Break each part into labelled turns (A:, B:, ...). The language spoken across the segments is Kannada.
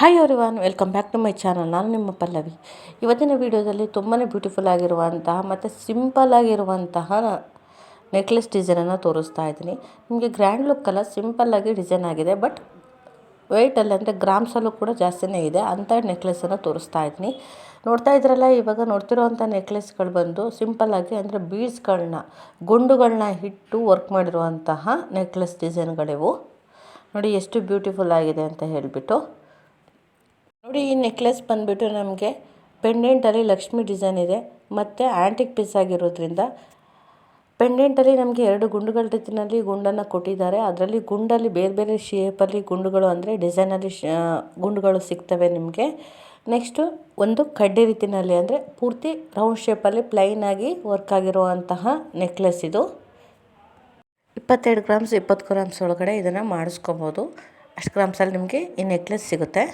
A: Hi everyone welcome back to my channel ನಾನು ನಿಮ್ಮ ಪಲ್ಲವಿ. ಇವತ್ತಿನ ವಿಡಿಯೋದಲ್ಲಿ ತುಂಬಾ ಬ್ಯೂಟಿಫುಲ್ ಆಗಿರುವಂತಹ ಮತ್ತು ಸಿಂಪಲ್ ಆಗಿರುವಂತಹ ನೆಕ್ಲೆಸ್ ಡಿಸೈನನ್ನು ತೋರಿಸ್ತಾ ಇದ್ದೀನಿ. ನಿಮಗೆ ಗ್ರ್ಯಾಂಡ್ ಲುಕ್ ಅಲ್ಲ ಸಿಂಪಲ್ಲಾಗಿ ಡಿಸೈನ್ ಆಗಿದೆ ಬಟ್ ವೆಯ್ಟಲ್ಲಿ ಅಂದರೆ ಗ್ರಾಮ್ಸಲ್ಲೂ ಕೂಡ ಜಾಸ್ತಿನೇ ಇದೆ ಅಂಥ ನೆಕ್ಲೆಸನ್ನು ತೋರಿಸ್ತಾ ಇದ್ದೀನಿ. ನೋಡ್ತಾ ಇದ್ರಲ್ಲ, ಇವಾಗ ನೋಡ್ತಿರೋವಂಥ ನೆಕ್ಲೆಸ್ಗಳು ಬಂದು ಸಿಂಪಲ್ಲಾಗಿ ಅಂದರೆ ಬೀಡ್ಸ್ಗಳನ್ನ ಗುಂಡುಗಳನ್ನ ಇಟ್ಟು ವರ್ಕ್ ಮಾಡಿರುವಂತಹ ನೆಕ್ಲೆಸ್ ಡಿಸೈನ್ಗಳಿವು ನೋಡಿ, ಎಷ್ಟು ಬ್ಯೂಟಿಫುಲ್ ಆಗಿದೆ ಅಂತ ಹೇಳಿಬಿಟ್ಟು. ನೋಡಿ, ಈ ನೆಕ್ಲೆಸ್ ಬಂದುಬಿಟ್ಟು ನಮಗೆ ಪೆಂಡೆಂಟಲ್ಲಿ ಲಕ್ಷ್ಮಿ ಡಿಸೈನ್ ಇದೆ. ಮತ್ತು ಆ್ಯಂಟಿಕ್ ಪೀಸ್ ಆಗಿರೋದ್ರಿಂದ ಪೆಂಡೆಂಟಲ್ಲಿ ನಮಗೆ ಎರಡು ಗುಂಡುಗಳ ರೀತಿಯಲ್ಲಿ ಗುಂಡನ್ನು ಕೊಟ್ಟಿದ್ದಾರೆ. ಅದರಲ್ಲಿ ಗುಂಡಲ್ಲಿ ಬೇರೆ ಬೇರೆ ಶೇಪಲ್ಲಿ ಗುಂಡುಗಳು ಅಂದರೆ ಡಿಸೈನಲ್ಲಿ ಶ ಗುಂಡುಗಳು ಸಿಗ್ತವೆ ನಿಮಗೆ. ನೆಕ್ಸ್ಟು ಒಂದು ಕಡ್ಡಿ ರೀತಿಯಲ್ಲಿ ಅಂದರೆ ಪೂರ್ತಿ ರೌಂಡ್ ಶೇಪಲ್ಲಿ ಪ್ಲೈನಾಗಿ ವರ್ಕ್ ಆಗಿರುವಂತಹ ನೆಕ್ಲೆಸ್ ಇದು. ಇಪ್ಪತ್ತೆರಡು ಗ್ರಾಮ್ಸ್ ಇಪ್ಪತ್ತು ಗ್ರಾಮ್ಸ್ ಒಳಗಡೆ ಇದನ್ನು ಮಾಡಿಸ್ಕೊಬೋದು. ಅಷ್ಟು ಗ್ರಾಮ್ಸಲ್ಲಿ ನಿಮಗೆ ಈ ನೆಕ್ಲೆಸ್ ಸಿಗುತ್ತೆ.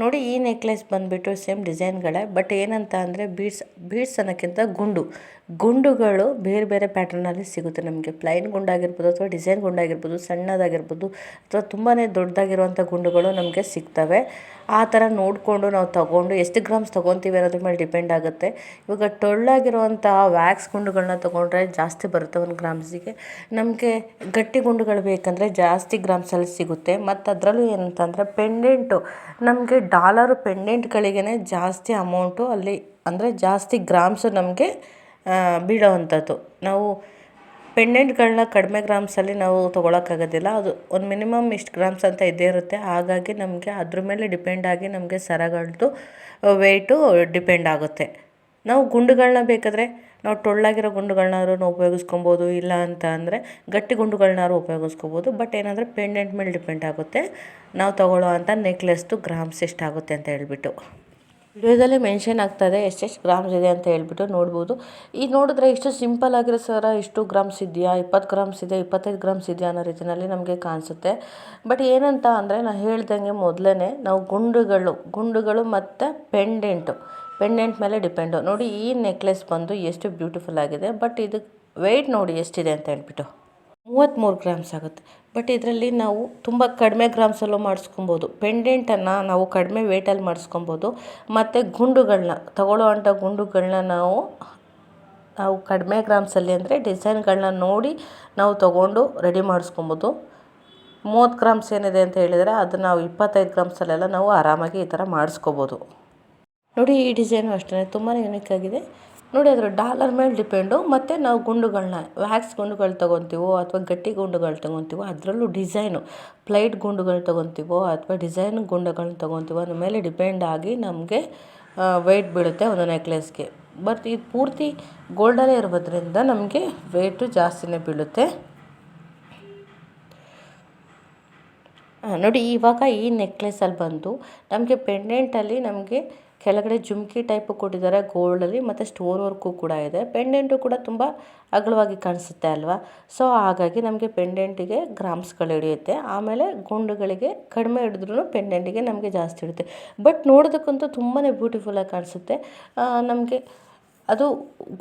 A: ನೋಡಿ ಈ ನೆಕ್ಲೆಸ್ ಬಂದುಬಿಟ್ಟು ಸೇಮ್ ಡಿಸೈನ್ಗಳೇ ಬಟ್ ಏನಂತ ಅಂದರೆ ಬೀಡ್ಸ್ ಬೀಡ್ಸ್ ಅನ್ನೋಕ್ಕಿಂತ ಗುಂಡು. ಗುಂಡುಗಳು ಬೇರೆ ಬೇರೆ ಪ್ಯಾಟರ್ನಲ್ಲಿ ಸಿಗುತ್ತೆ. ನಮಗೆ ಪ್ಲೈನ್ ಗುಂಡಾಗಿರ್ಬೋದು ಅಥವಾ ಡಿಸೈನ್ ಗುಂಡಾಗಿರ್ಬೋದು, ಸಣ್ಣದಾಗಿರ್ಬೋದು ಅಥವಾ ತುಂಬಾ ದೊಡ್ಡದಾಗಿರುವಂಥ ಗುಂಡುಗಳು ನಮಗೆ ಸಿಗ್ತವೆ. ಆ ಥರ ನೋಡಿಕೊಂಡು ನಾವು ತಗೊಂಡು ಎಷ್ಟು ಗ್ರಾಮ್ಸ್ ತೊಗೊತೀವಿ ಅನ್ನೋದ್ರ ಮೇಲೆ ಡಿಪೆಂಡ್ ಆಗುತ್ತೆ. ಇವಾಗ ಟೊಳ್ಳಾಗಿರುವಂಥ ವ್ಯಾಕ್ಸ್ ಗುಂಡುಗಳನ್ನ ತೊಗೊಂಡ್ರೆ ಜಾಸ್ತಿ ಬರುತ್ತೆ ಒಂದು ಗ್ರಾಮ್ಸಿಗೆ ನಮಗೆ ಗಟ್ಟಿ ಗುಂಡುಗಳು ಬೇಕಂದರೆ ಜಾಸ್ತಿ ಗ್ರಾಮ್ಸಲ್ಲಿ ಸಿಗುತ್ತೆ. ಮತ್ತು ಅದರಲ್ಲೂ ಏನಂತಂದರೆ ಪೆಂಡೆಂಟು ನಮಗೆ ಡಾಲರು ಪೆಂಡೆಂಟ್ಗಳಿಗೇ ಜಾಸ್ತಿ ಅಮೌಂಟು ಅಲ್ಲಿ ಅಂದರೆ ಜಾಸ್ತಿ ಗ್ರಾಮ್ಸು ನಮಗೆ ಬೀಳೋವಂಥದ್ದು. ನಾವು ಪೆಂಡೆಂಟ್ಗಳನ್ನ ಕಡಿಮೆ ಗ್ರಾಮ್ಸಲ್ಲಿ ನಾವು ತೊಗೊಳಕ್ಕಾಗೋದಿಲ್ಲ. ಅದು ಒಂದು ಮಿನಿಮಮ್ ಇಷ್ಟು ಗ್ರಾಮ್ಸ್ ಅಂತ ಇದ್ದೇ ಇರುತ್ತೆ. ಹಾಗಾಗಿ ನಮಗೆ ಅದ್ರ ಮೇಲೆ ಡಿಪೆಂಡ್ ಆಗಿ ನಮಗೆ ಸರಗಳದ್ದು ವೆಯ್ಟು ಡಿಪೆಂಡ್ ಆಗುತ್ತೆ. ನಾವು ಗುಂಡುಗಳನ್ನ ಬೇಕಾದರೆ, ನಾವು ಟೊಳ್ಳಾಗಿರೋ ಗುಂಡುಗಳನ್ನಾದ್ರೂ ಉಪಯೋಗಿಸ್ಕೊಬೋದು. ಇಲ್ಲ ಅಂತ ಅಂದರೆ ಗಟ್ಟಿ ಗುಂಡುಗಳನ್ನಾದ್ರು ಉಪಯೋಗಿಸ್ಕೊಬೋದು. ಬಟ್ ಏನಂದರೆ ಪೆಂಡೆಂಟ್ ಮೇಲೆ ಡಿಪೆಂಡ್ ಆಗುತ್ತೆ. ನಾವು ತೊಗೊಳ್ಳೋ ಅಂಥ ನೆಕ್ಲೆಸ್ದು ಗ್ರಾಮ್ಸ್ ಎಷ್ಟಾಗುತ್ತೆ ಅಂತ ಹೇಳ್ಬಿಟ್ಟು. ವಿಡಿಯೋದಲ್ಲಿ ಮೆನ್ಷನ್ ಆಗ್ತದೆ ಎಷ್ಟೆಷ್ಟು ಗ್ರಾಮ್ಸ್ ಇದೆ ಅಂತ ಹೇಳ್ಬಿಟ್ಟು ನೋಡ್ಬೋದು. ಈಗ ನೋಡಿದ್ರೆ ಇಷ್ಟು ಸಿಂಪಲ್ ಆಗಿರೋ ಸರ ಇಷ್ಟು ಗ್ರಾಮ್ಸ್ ಇದೆಯಾ? ಇಪ್ಪತ್ತು ಗ್ರಾಮ್ಸ್ ಇದೆ, ಇಪ್ಪತ್ತೈದು ಗ್ರಾಮ್ಸ್ ಇದೆಯಾ ಅನ್ನೋ ರೀತಿಯಲ್ಲಿ ನಮಗೆ ಕಾಣಿಸುತ್ತೆ. ಬಟ್ ಏನಂತ ಅಂದರೆ ನಾನು ಹೇಳ್ದಂಗೆ ಮೊದಲೇ ನಾವು ಗುಂಡುಗಳು ಗುಂಡುಗಳು ಮತ್ತು ಪೆಂಡೆಂಟು, ಪೆಂಡೆಂಟ್ ಮೇಲೆ ಡಿಪೆಂಡು. ನೋಡಿ ಈ ನೆಕ್ಲೆಸ್ ಬಂದು ಎಷ್ಟು ಬ್ಯೂಟಿಫುಲ್ ಆಗಿದೆ. ಬಟ್ ಇದು ವೆಯ್ಟ್ ನೋಡಿ ಎಷ್ಟಿದೆ ಅಂತ ಹೇಳ್ಬಿಟ್ಟು. ಮೂವತ್ತ್ಮೂರು ಗ್ರಾಮ್ಸ್ ಆಗುತ್ತೆ. ಬಟ್ ಇದರಲ್ಲಿ ನಾವು ತುಂಬ ಕಡಿಮೆ ಗ್ರಾಮ್ಸಲ್ಲೂ ಮಾಡಿಸ್ಕೊಬೋದು. ಪೆಂಡೆಂಟನ್ನು ನಾವು ಕಡಿಮೆ ವೇಟಲ್ಲಿ ಮಾಡಿಸ್ಕೊಬೋದು. ಮತ್ತು ಗುಂಡುಗಳನ್ನ ತಗೊಳ್ಳೋ ಅಂಥ ಗುಂಡುಗಳನ್ನ ನಾವು ನಾವು ಕಡಿಮೆ ಗ್ರಾಮ್ಸಲ್ಲಿ ಅಂದರೆ ಡಿಸೈನ್ಗಳನ್ನ ನೋಡಿ ನಾವು ತಗೊಂಡು ರೆಡಿ ಮಾಡಿಸ್ಕೊಬೋದು. ಮೂವತ್ತು ಗ್ರಾಮ್ಸ್ ಏನಿದೆ ಅಂತ ಹೇಳಿದರೆ ಅದು ನಾವು ಇಪ್ಪತ್ತೈದು ಗ್ರಾಮ್ಸಲ್ಲೆಲ್ಲ ನಾವು ಆರಾಮಾಗಿ ಈ ಥರ ಮಾಡಿಸ್ಕೊಬೋದು. ನೋಡಿ ಈ ಡಿಸೈನು ಅಷ್ಟೇ ತುಂಬಾ ಯುನಿಕ್ ಆಗಿದೆ. ನೋಡಿ, ಅದರ ಡಾಲರ್ ಮೇಲೆ ಡಿಪೆಂಡು ಮತ್ತು ನಾವು ಗುಂಡುಗಳನ್ನ ವ್ಯಾಕ್ಸ್ ಗುಂಡುಗಳು ತೊಗೊತೀವೋ ಅಥವಾ ಗಟ್ಟಿ ಗುಂಡುಗಳು ತೊಗೊತೀವೋ, ಅದರಲ್ಲೂ ಡಿಸೈನು ಪ್ಲೈಟ್ ಗುಂಡುಗಳು ತೊಗೊತೀವೋ ಅಥವಾ ಡಿಸೈನ್ ಗುಂಡುಗಳನ್ನ ತೊಗೊತೀವೋ ಅದ್ರ ಮೇಲೆ ಡಿಪೆಂಡ್ ಆಗಿ ನಮಗೆ ವೆಯ್ಟ್ ಬೀಳುತ್ತೆ ಒಂದು ನೆಕ್ಲೆಸ್ಗೆ ಬಟ್ ಇದು ಪೂರ್ತಿ ಗೋಲ್ಡಲ್ಲೇ ಇರೋದ್ರಿಂದ ನಮಗೆ ವೆಯ್ಟು ಜಾಸ್ತಿನೇ ಬೀಳುತ್ತೆ. ನೋಡಿ, ಇವಾಗ ಈ ನೆಕ್ಲೆಸಲ್ಲಿ ಬಂದು ನಮಗೆ ಪೆಂಡೆಂಟಲ್ಲಿ ನಮಗೆ ಕೆಳಗಡೆ ಜುಮ್ಕಿ ಟೈಪ್ ಕೊಟ್ಟಿದ್ದಾರೆ ಗೋಲ್ಡಲ್ಲಿ ಮತ್ತು ಸ್ಟೋನ್ ವರ್ಕು ಕೂಡ ಇದೆ. ಪೆಂಡೆಂಟು ಕೂಡ ತುಂಬ ಅಗಲವಾಗಿ ಕಾಣಿಸುತ್ತೆ ಅಲ್ವಾ? ಸೊ ಹಾಗಾಗಿ ನಮಗೆ ಪೆಂಡೆಂಟಿಗೆ ಗ್ರಾಮ್ಸ್ಗಳು ಹಿಡಿಯುತ್ತೆ. ಆಮೇಲೆ ಗುಂಡುಗಳಿಗೆ ಕಡಿಮೆ ಹಿಡಿದ್ರೂ ಪೆಂಡೆಂಟಿಗೆ ನಮಗೆ ಜಾಸ್ತಿ ಹಿಡಿಯುತ್ತೆ. ಬಟ್ ನೋಡೋದಕ್ಕಂತೂ ತುಂಬಾ ಬ್ಯೂಟಿಫುಲ್ಲಾಗಿ ಕಾಣಿಸುತ್ತೆ. ನಮಗೆ ಅದು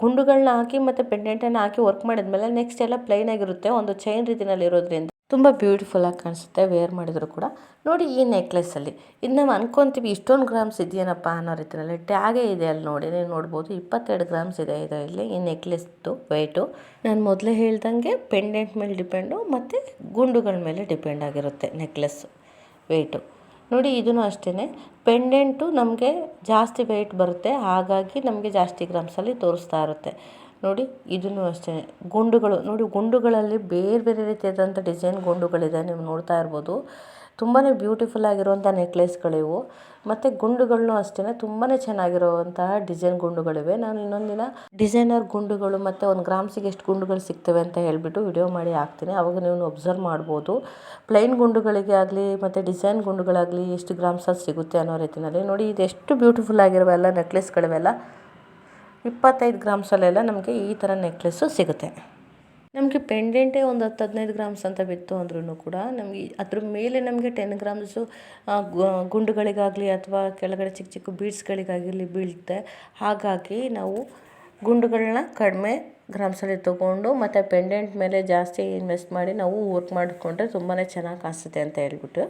A: ಗುಂಡುಗಳನ್ನ ಹಾಕಿ ಮತ್ತು ಪೆಂಡೆಂಟನ್ನು ಹಾಕಿ ವರ್ಕ್ ಮಾಡಿದ್ಮೇಲೆ ನೆಕ್ಸ್ಟ್ ಎಲ್ಲ ಪ್ಲೈನಾಗಿರುತ್ತೆ ಒಂದು ಚೈನ್ ರೀತಿಯಲ್ಲಿ ಇರೋದ್ರಿಂದ. ತುಂಬ ಬ್ಯೂಟಿಫುಲ್ಲಾಗಿ ಕಾಣಿಸುತ್ತೆ ವೇರ್ ಮಾಡಿದರೂ ಕೂಡ. ನೋಡಿ ಈ ನೆಕ್ಲೆಸ್ಸಲ್ಲಿ ಇದು ನಾವು ಅನ್ಕೊತೀವಿ ಇಷ್ಟೊಂದು ಗ್ರಾಮ್ಸ್ ಇದೆಯೇನಪ್ಪ ಅನ್ನೋ ರೀತಿಯಲ್ಲಿ. ಟ್ಯಾಗೇ ಇದೆ ಅಲ್ಲಿ ನೋಡಿ, ನೀವು ನೋಡ್ಬೋದು. ಇಪ್ಪತ್ತೆರಡು ಗ್ರಾಮ್ಸ್ ಇದೆ ಇದರಲ್ಲಿ ಈ ನೆಕ್ಲೆಸ್ದು ವೆಯ್ಟು ನಾನು ಮೊದಲೇ ಹೇಳ್ದಂಗೆ ಪೆಂಡೆಂಟ್ ಮೇಲೆ ಡಿಪೆಂಡು ಮತ್ತು ಗುಂಡುಗಳ ಮೇಲೆ ಡಿಪೆಂಡ್ ಆಗಿರುತ್ತೆ ನೆಕ್ಲೆಸ್ಸು ವೆಯ್ಟು ನೋಡಿ ಇದೂ ಅಷ್ಟೇ ಪೆಂಡೆಂಟು ನಮಗೆ ಜಾಸ್ತಿ ವೆಯ್ಟ್ ಬರುತ್ತೆ, ಹಾಗಾಗಿ ನಮಗೆ ಜಾಸ್ತಿ ಗ್ರಾಮ್ಸಲ್ಲಿ ತೋರಿಸ್ತಾ ಇರುತ್ತೆ. ನೋಡಿ, ಇದನ್ನು ಅಷ್ಟೇ. ಗುಂಡುಗಳು, ನೋಡಿ, ಗುಂಡುಗಳಲ್ಲಿ ಬೇರೆ ಬೇರೆ ರೀತಿಯಾದಂಥ ಡಿಸೈನ್ ಗುಂಡುಗಳಿದೆ, ನೀವು ನೋಡ್ತಾ ಇರ್ಬೋದು. ತುಂಬಾ ಬ್ಯೂಟಿಫುಲ್ ಆಗಿರುವಂಥ ನೆಕ್ಲೆಸ್ಗಳಿವು. ಮತ್ತು ಗುಂಡುಗಳನ್ನೂ ಅಷ್ಟೇ ತುಂಬಾ ಚೆನ್ನಾಗಿರುವಂತಹ ಡಿಸೈನ್ ಗುಂಡುಗಳಿವೆ. ನಾನು ಇನ್ನೊಂದು ದಿನ ಡಿಸೈನರ್ ಗುಂಡುಗಳು ಮತ್ತು ಒಂದು ಗ್ರಾಮ್ಸಿಗೆ ಎಷ್ಟು ಗುಂಡುಗಳು ಸಿಗ್ತವೆ ಅಂತ ಹೇಳಿಬಿಟ್ಟು ವಿಡಿಯೋ ಮಾಡಿ ಹಾಕ್ತೀನಿ. ಅವಾಗ ನೀವು ಒಬ್ಸರ್ವ್ ಮಾಡ್ಬೋದು. ಪ್ಲೈನ್ ಗುಂಡುಗಳಿಗೆ ಆಗಲಿ, ಮತ್ತು ಡಿಸೈನ್ ಗುಂಡುಗಳಾಗಲಿ ಎಷ್ಟು ಗ್ರಾಮ್ಸಲ್ಲಿ ಸಿಗುತ್ತೆ ಅನ್ನೋ ರೀತಿಯಲ್ಲಿ ನೋಡಿ, ಇದೆಷ್ಟು ಬ್ಯೂಟಿಫುಲ್ ಆಗಿರುವೆಲ್ಲ ನೆಕ್ಲೆಸ್ಗಳಿವೆಲ್ಲ. ಇಪ್ಪತ್ತೈದು ಗ್ರಾಮ್ಸಲ್ಲೆಲ್ಲ ನಮಗೆ ಈ ಥರ ನೆಕ್ಲೆಸ್ಸು ಸಿಗುತ್ತೆ. ನಮಗೆ ಪೆಂಡೆಂಟೇ ಒಂದು ಹತ್ತು ಹದಿನೈದು ಗ್ರಾಮ್ಸ್ ಅಂತ ಬಿತ್ತು ಅಂದ್ರೂ ಕೂಡ ನಮಗೆ ಅದ್ರ ಮೇಲೆ ನಮಗೆ ಟೆನ್ ಗ್ರಾಮ್ಸು ಗುಂಡುಗಳಿಗಾಗಲಿ ಅಥವಾ ಕೆಳಗಡೆ ಚಿಕ್ಕ ಚಿಕ್ಕ ಬೀಡ್ಸ್ಗಳಿಗಾಗಲಿ ಬೀಳುತ್ತೆ ಹಾಗಾಗಿ ನಾವು ಗುಂಡುಗಳನ್ನ ಕಡಿಮೆ ಗ್ರಾಮ್ಸಲ್ಲಿ ತೊಗೊಂಡು ಮತ್ತು ಪೆಂಡೆಂಟ್ ಮೇಲೆ ಜಾಸ್ತಿ ಇನ್ವೆಸ್ಟ್ ಮಾಡಿ ನಾವು ವರ್ಕ್ ಮಾಡಿಕೊಂಡ್ರೆ ತುಂಬಾ ಚೆನ್ನಾಗಿ ಕಾಣಿಸುತ್ತೆ ಅಂತ ಹೇಳ್ಬಿಟ್ಟು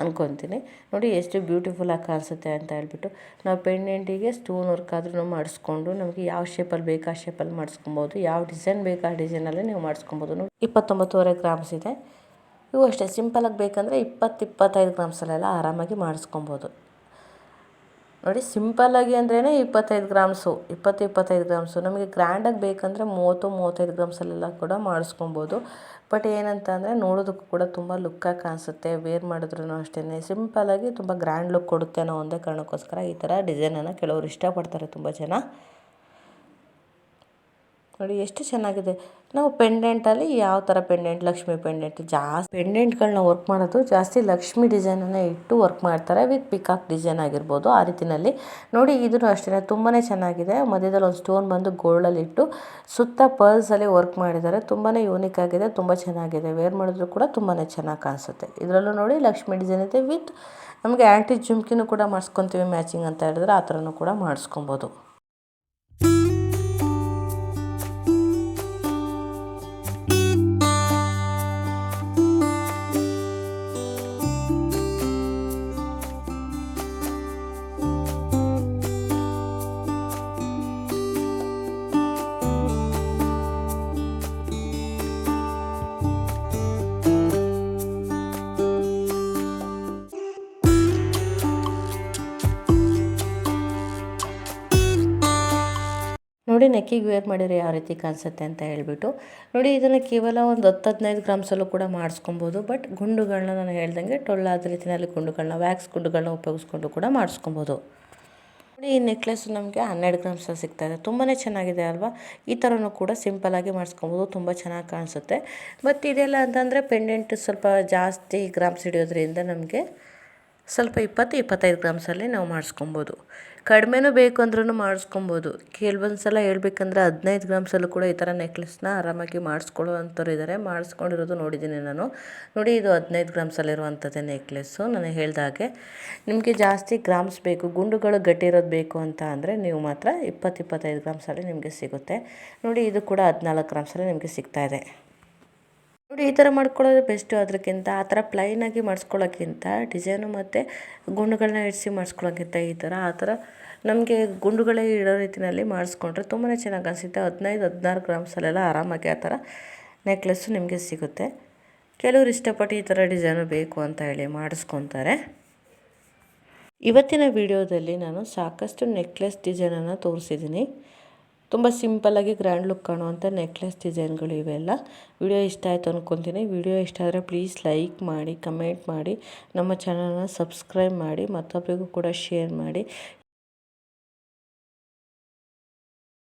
A: ಅಂದ್ಕೊತೀನಿ ನೋಡಿ ಎಷ್ಟು ಬ್ಯೂಟಿಫುಲ್ಲಾಗಿ ಕಾಣಿಸುತ್ತೆ ಅಂತ ಹೇಳ್ಬಿಟ್ಟು ನಾವು ಪೆಂಡೆಂಟಿಗೆ ಸ್ಟೋನ್ ವರ್ಕ್ ಆದ್ರೂ ಮಾಡಿಸ್ಕೊಂಡು ನಮಗೆ ಯಾವ ಶೇಪಲ್ಲಿ ಬೇಕು ಆ ಶೇಪಲ್ಲಿ ಮಾಡಿಸ್ಕೊಬೋದು, ಯಾವ ಡಿಸೈನ್ ಬೇಕು ಆ ಡಿಸೈನಲ್ಲಿ ನೀವು ಮಾಡಿಸ್ಕೊಬೋದು. ನೋಡಿ ಇಪ್ಪತ್ತೊಂಬತ್ತುವರೆ ಗ್ರಾಮ್ಸ್ ಇದೆ. ಇವು ಅಷ್ಟೇ ಸಿಂಪಲಾಗಿ ಬೇಕಂದರೆ ಇಪ್ಪತ್ತು ಇಪ್ಪತ್ತೈದು ಗ್ರಾಮ್ಸಲ್ಲೆಲ್ಲ ಆರಾಮಾಗಿ ಮಾಡಿಸ್ಕೊಬೋದು. ನೋಡಿ ಸಿಂಪಲ್ಲಾಗಿ ಅಂದ್ರೇ ಇಪ್ಪತ್ತೈದು ಗ್ರಾಮ್ಸು, ಇಪ್ಪತ್ತು ಇಪ್ಪತ್ತೈದು ಗ್ರಾಮ್ಸು. ನಮಗೆ ಗ್ರ್ಯಾಂಡಾಗಿ ಬೇಕಂದರೆ ಮೂವತ್ತು, ಮೂವತ್ತೈದು ಗ್ರಾಮ್ಸಲ್ಲೆಲ್ಲ ಕೂಡ ಮಾಡಿಸ್ಕೊಬೋದು. ಬಟ್ ಏನಂತ ಅಂದರೆ ನೋಡೋದಕ್ಕೂ ಕೂಡ ತುಂಬ ಲುಕ್ಕಾಗಿ ಕಾಣಿಸುತ್ತೆ ವೇರ್ ಮಾಡಿದ್ರೂ ಅಷ್ಟೇ ಸಿಂಪಲ್ಲಾಗಿ ತುಂಬ ಗ್ರ್ಯಾಂಡ್ ಲುಕ್ ಕೊಡುತ್ತೆ ಅನ್ನೋ ಒಂದೇ ಕಾರಣಕ್ಕೋಸ್ಕರ ಈ ಥರ ಡಿಸೈನನ್ನು ಕೆಲವರು ಇಷ್ಟಪಡ್ತಾರೆ ತುಂಬ ಜನ. ನೋಡಿ ಎಷ್ಟು ಚೆನ್ನಾಗಿದೆ. ನಾವು ಪೆಂಡೆಂಟಲ್ಲಿ ಯಾವ ಥರ ಪೆಂಡೆಂಟ್ ಲಕ್ಷ್ಮಿ ಪೆಂಡೆಂಟ್ ಜಾಸ್ತಿ ಪೆಂಡೆಂಟ್ಗಳನ್ನ ವರ್ಕ್ ಮಾಡೋದು ಜಾಸ್ತಿ ಲಕ್ಷ್ಮಿ ಡಿಸೈನನ್ನು ಇಟ್ಟು ವರ್ಕ್ ಮಾಡ್ತಾರೆ ವಿತ್ ಪಿಕಾಕ್ ಡಿಸೈನ್ ಆಗಿರ್ಬೋದು ಆ ರೀತಿಯಲ್ಲಿ ನೋಡಿ ಇದನ್ನು ಅಷ್ಟೇ ತುಂಬಾ ಚೆನ್ನಾಗಿದೆ. ಮಧ್ಯದಲ್ಲಿ ಒಂದು ಸ್ಟೋನ್ ಬಂದು ಗೋಲ್ಡಲ್ಲಿ ಇಟ್ಟು ಸುತ್ತ ಪರ್ಲ್ಸಲ್ಲಿ ವರ್ಕ್ ಮಾಡಿದ್ದಾರೆ. ತುಂಬಾ ಯೂನಿಕ್ ಆಗಿದೆ, ತುಂಬ ಚೆನ್ನಾಗಿದೆ. ವೇರ್ ಮಾಡಿದ್ರು ಕೂಡ ತುಂಬಾ ಚೆನ್ನಾಗಿ ಕಾಣಿಸುತ್ತೆ. ಇದರಲ್ಲೂ ನೋಡಿ ಲಕ್ಷ್ಮಿ ಡಿಸೈನ್ ಇದೆ ವಿತ್ ನಮಗೆ ಆ್ಯಂಟಿ ಜುಮ್ಕಿನೂ ಕೂಡ ಮಾಡಿಸ್ಕೊತೀವಿ ಮ್ಯಾಚಿಂಗ್ ಅಂತ ಹೇಳಿದ್ರೆ ಆ ಥರನೂ ಕೂಡ ಮಾಡಿಸ್ಕೊಬೋದು. ನೋಡಿ ನೆಕ್ಕಿಗೆ ವೇರ್ ಮಾಡಿದ್ರೆ ಯಾವ ರೀತಿ ಕಾಣಿಸುತ್ತೆ ಅಂತ ಹೇಳ್ಬಿಟ್ಟು. ನೋಡಿ ಇದನ್ನು ಕೇವಲ ಒಂದು ಹತ್ತು ಹದಿನೈದು ಗ್ರಾಮ್ಸಲ್ಲೂ ಕೂಡ ಮಾಡಿಸ್ಕೊಬೋದು. ಬಟ್ ಗುಂಡುಗಳನ್ನ ನಾನು ಹೇಳ್ದಂಗೆ ಟೊಳ್ಳಾದ ರೀತಿಯಲ್ಲಿ ಗುಂಡುಗಳನ್ನ ವ್ಯಾಕ್ಸ್ ಗುಂಡುಗಳನ್ನ ಉಪಯೋಗಿಸ್ಕೊಂಡು ಕೂಡ ಮಾಡಿಸ್ಕೊಬೋದು. ನೋಡಿ, ಈ ನೆಕ್ಲೆಸ್ ನಮಗೆ ಹನ್ನೆರಡು ಗ್ರಾಮ್ಸಲ್ಲಿ ಸಿಗ್ತಾ ಇದೆ. ತುಂಬಾ ಚೆನ್ನಾಗಿದೆ ಅಲ್ವಾ? ಈ ಥರನೂ ಕೂಡ ಸಿಂಪಲಾಗಿ ಮಾಡಿಸ್ಕೊಬೋದು. ತುಂಬ ಚೆನ್ನಾಗಿ ಕಾಣಿಸುತ್ತೆ. ಬಟ್ ಇದೆಲ್ಲ ಅಂತಂದರೆ ಪೆಂಡೆಂಟ್ ಸ್ವಲ್ಪ ಜಾಸ್ತಿ ಗ್ರಾಮ್ಸ್ ಹಿಡಿಯೋದ್ರಿಂದ ನಮಗೆ ಸ್ವಲ್ಪ ಇಪ್ಪತ್ತು, ಇಪ್ಪತ್ತೈದು ಗ್ರಾಮ್ಸಲ್ಲಿ ನಾವು ಮಾಡಿಸ್ಕೊಬೋದು. ಕಡಿಮೆನೂ ಬೇಕು ಅಂದ್ರೂ ಮಾಡಿಸ್ಕೊಬೋದು. ಕೆಲವೊಂದು ಸಲ ಹೇಳ್ಬೇಕಂದ್ರೆ ಹದಿನೈದು ಗ್ರಾಮ್ಸಲ್ಲೂ ಕೂಡ ಈ ಥರ ನೆಕ್ಲೆಸ್ನ ಆರಾಮಾಗಿ ಮಾಡಿಸ್ಕೊಳ್ಳೋ ಅಂಥವ್ರು ಇದ್ದಾರೆ ಮಾಡಿಸ್ಕೊಂಡಿರೋದು ನೋಡಿದ್ದೀನಿ ನಾನು. ನೋಡಿ, ಇದು ಹದಿನೈದು ಗ್ರಾಮ್ಸಲ್ಲಿರುವಂಥದ್ದೇ ನೆಕ್ಲೆಸ್ಸು. ನಾನು ಹೇಳ್ದ ಹಾಗೆ ನಿಮಗೆ ಜಾಸ್ತಿ ಗ್ರಾಮ್ಸ್ ಬೇಕು, ಗುಂಡುಗಳು ಗಟ್ಟಿರೋದು ಬೇಕು ಅಂತ ಅಂದರೆ ನೀವು ಮಾತ್ರ ಇಪ್ಪತ್ತು, ಇಪ್ಪತ್ತೈದು ಗ್ರಾಮ್ಸಲ್ಲಿ ನಿಮಗೆ ಸಿಗುತ್ತೆ. ನೋಡಿ, ಇದು ಕೂಡ ಹದಿನಾಲ್ಕು ಗ್ರಾಮ್ಸಲ್ಲಿ ನಿಮಗೆ ಸಿಗ್ತಾಯಿದೆ ನೋಡಿ, ಈ ಥರ ಮಾಡ್ಕೊಳ್ಳೋದು ಬೆಸ್ಟು ಅದಕ್ಕಿಂತ ಆ ಥರ ಪ್ಲೈನಾಗಿ ಮಾಡಿಸ್ಕೊಳ್ಳೋಕ್ಕಿಂತ ಡಿಸೈನು ಮತ್ತು ಗುಂಡುಗಳನ್ನ ಇಡಿಸಿ ಮಾಡಿಸ್ಕೊಳ್ಳೋಕ್ಕಿಂತ ಈ ಥರ ಆ ಥರ ನಮಗೆ ಗುಂಡುಗಳೇ ಇಡೋ ರೀತಿಯಲ್ಲಿ ಮಾಡಿಸ್ಕೊಂಡ್ರೆ ತುಂಬಾ ಚೆನ್ನಾಗಿ ಅನಿಸುತ್ತೆ. ಹದಿನೈದು, ಹದಿನಾರು ಗ್ರಾಮ್ಸಲ್ಲೆಲ್ಲ ಆರಾಮಾಗಿ ಆ ಥರ ನೆಕ್ಲೆಸ್ಸು ನಿಮಗೆ ಸಿಗುತ್ತೆ. ಕೆಲವರು ಇಷ್ಟಪಟ್ಟು ಈ ಥರ ಡಿಸೈನು ಬೇಕು ಅಂತ ಹೇಳಿ ಮಾಡಿಸ್ಕೊತಾರೆ. ಇವತ್ತಿನ ವಿಡಿಯೋದಲ್ಲಿ ನಾನು ಸಾಕಷ್ಟು ನೆಕ್ಲೆಸ್ ಡಿಸೈನನ್ನು ತೋರಿಸಿದ್ದೀನಿ. ತುಂಬ ಸಿಂಪಲ್ಲಾಗಿ ಗ್ರ್ಯಾಂಡ್ ಲುಕ್ ಕಾಣುವಂಥ ನೆಕ್ಲೆಸ್ ಡಿಸೈನ್ಗಳು ಇವೆಲ್ಲ. ವಿಡಿಯೋ ಇಷ್ಟ ಆಯಿತು ಅಂದ್ಕೊತೀನಿ ವಿಡಿಯೋ ಇಷ್ಟ ಆದರೆ ಪ್ಲೀಸ್ ಲೈಕ್ ಮಾಡಿ, ಕಮೆಂಟ್ ಮಾಡಿ, ನಮ್ಮ ಚಾನಲ್ನ ಸಬ್ಸ್ಕ್ರೈಬ್ ಮಾಡಿ ಮತ್ತೊಬ್ಬರಿಗೂ ಕೂಡ ಶೇರ್ ಮಾಡಿ.